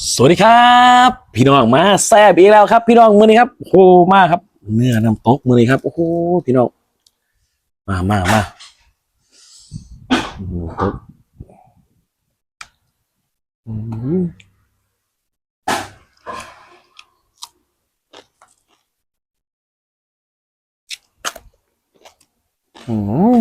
สวัสดีครับ พี่น้องมาแซ่บอีกแล้วครับ พี่น้องมือนี้ครับโอ้โหมาครับ เนื้อน้ำตกมือนี้ครับโอ้โหพี่น้องมามามาอืมตกอืมอืม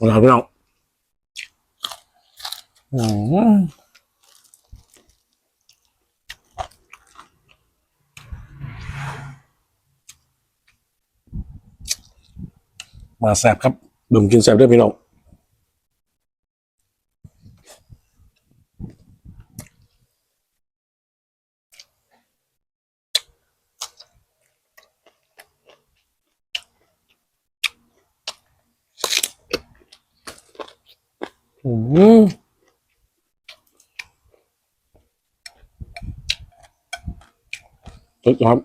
ขอบคุณครับพี่น้องมาแสบครับดื่มกินแสบด้วยพี่น้อง อืมสุดครับ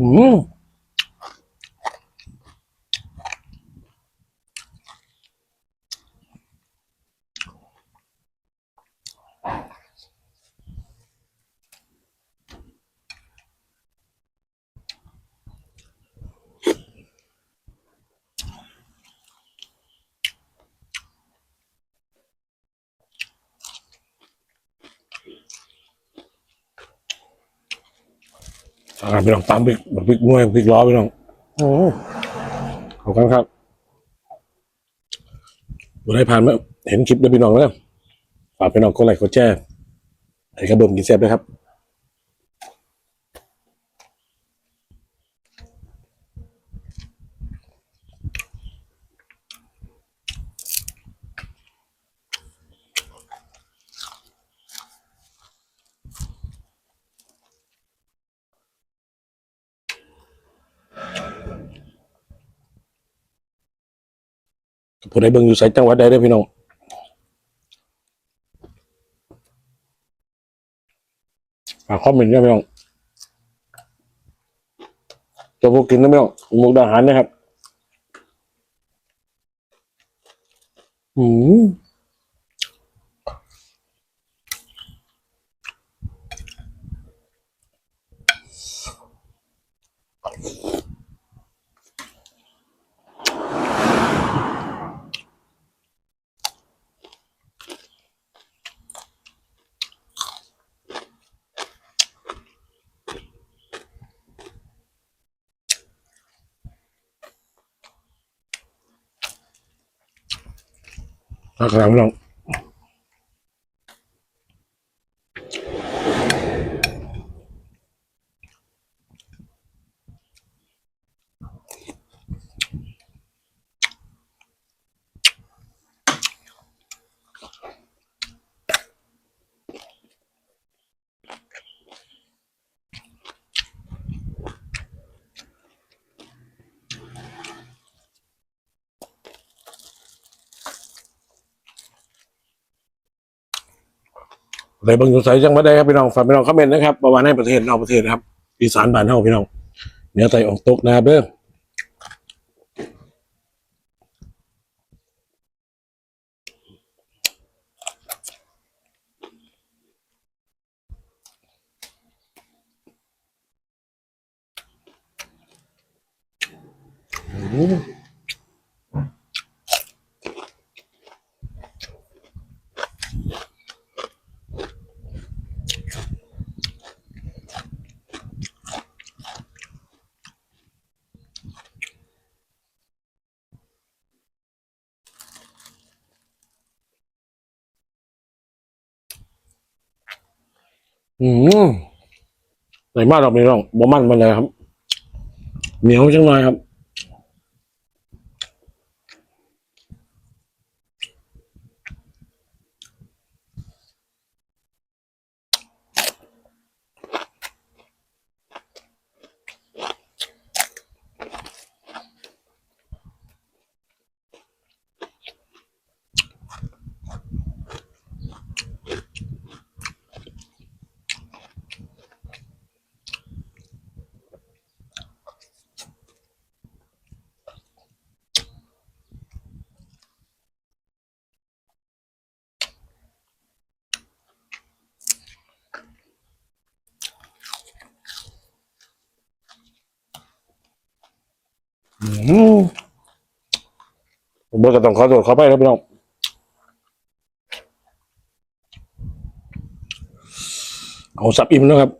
อืม อ่าพี่น้องตามพริกพริกนวยพริกล้อพี่น้องโอ้ขอบคุณครับบุได้ผ่านมาเห็นคลิปด้วยพี่น้องแล้วฝากพี่น้องกดไลค์กดแชร์ให้กระเบิ่มกินแซ่บด้วยครับ ผู้ใดเบิ่งอยู่ไสจังหวัดใดได้พี่น้องฝาคอมเมนต์ด้วยพี่น้องจะพวกกินนะพี่น้องมุกดาหารนะครับ อืม ฝากครับพี่น้อง ใดเบิ่งอยู่ไสจังหวัดใดครับพี่น้องฝากพี่น้องคอมเมนต์นะครับประวัติในประเทศนอกประเทศนะครับอีสานบ้านเฮาพี่น้องเนื้อใต้ออกตกนะครับเด้ออื อืมไหนมากเราไม่ต้องบ่มันมันเลยครับ เหนียวจังเลยครับ อืมผม เบิร์ก็ต้องขอโทษขอไปแล้วพี่น้องเอาสับอิ่มแล้วครับ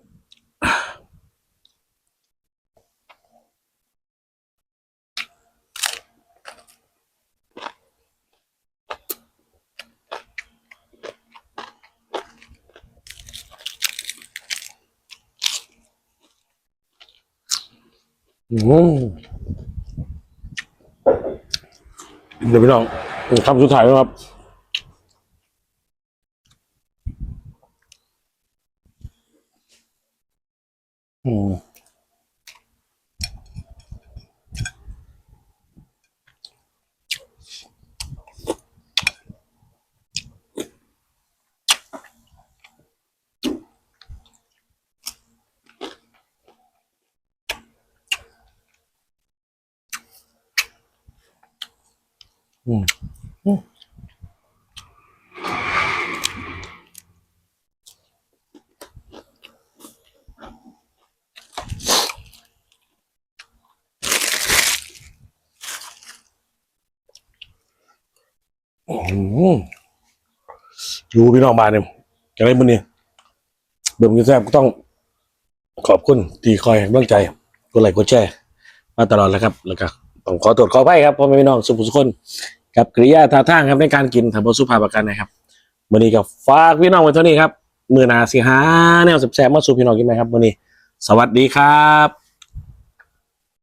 อืม เดี๋ยวพี่น้องคำสุดท้ายแล้วครับอืม อืมอืมอืมอยู่พี่น้องบ้านเนี่ยจะได้บุญนี่เบิ่มกินแซ่บก็ต้องขอบคุณที่คอยให้กำลังใจกดไลค์กดแชร์มาตลอดแล้วครับ แล้วก็ ต้องขอตรวจขอไปครับพ่อแม่พี่น้องสุภุสุคนกับกริยาท่าทางครับในการกินทำบสุภาพประกันนะครับวันนี้ก็ฝากพี่น้องไว้เท่านี้ครับมือนาสิหาแนวแสบๆมาสู่พี่น้องกินไหมครับวันนี้ สวัสดีครับ